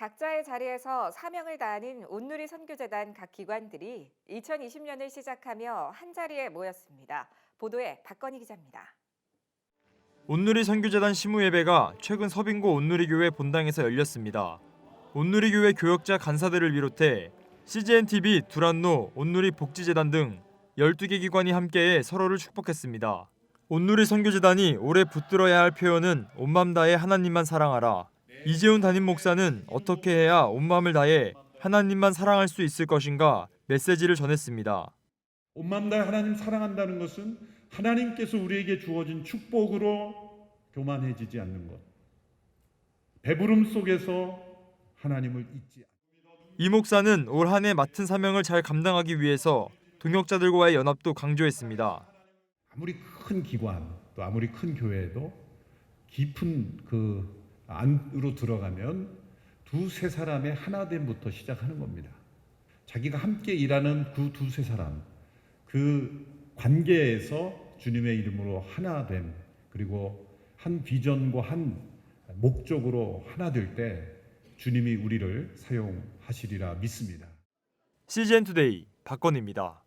각자의 자리에서 사명을 다하는 온누리 선교재단 각 기관들이 2020년을 시작하며 한 자리에 모였습니다. 보도에 박건희 기자입니다. 온누리 선교재단 시무예배가 최근 서빙고 온누리교회 본당에서 열렸습니다. 온누리교회 교역자 간사들을 비롯해 CGN-TV, 두란노, 온누리 복지재단 등 12개 기관이 함께해 서로를 축복했습니다. 온누리 선교재단이 올해 붙들어야 할 표현은 온맘 다해 하나님만 사랑하라. 이재훈 담임 목사는 어떻게 해야 온 마음을 다해 하나님만 사랑할 수 있을 것인가 메시지를 전했습니다. 온맘 다해 하나님 사랑한다는 것은 하나님께서 우리에게 주어진 축복으로 교만해지지 않는 것. 배부름 속에서 하나님을 잊지 이 목사는 올 한 해 맡은 사명을 잘 감당하기 위해서 동역자들과의 연합도 강조했습니다. 아무리 큰 기관 또 아무리 큰 교회도 깊은 그 안으로 들어가면 두세 사람의 하나됨부터 시작하는 겁니다. 자기가 함께 일하는 그 두세 사람 그 관계에서 주님의 이름으로 하나됨 그리고 한 비전과 한 목적으로 하나 될 때 주님이 우리를 사용하시리라 믿습니다. CGN 투데이 박건희입니다.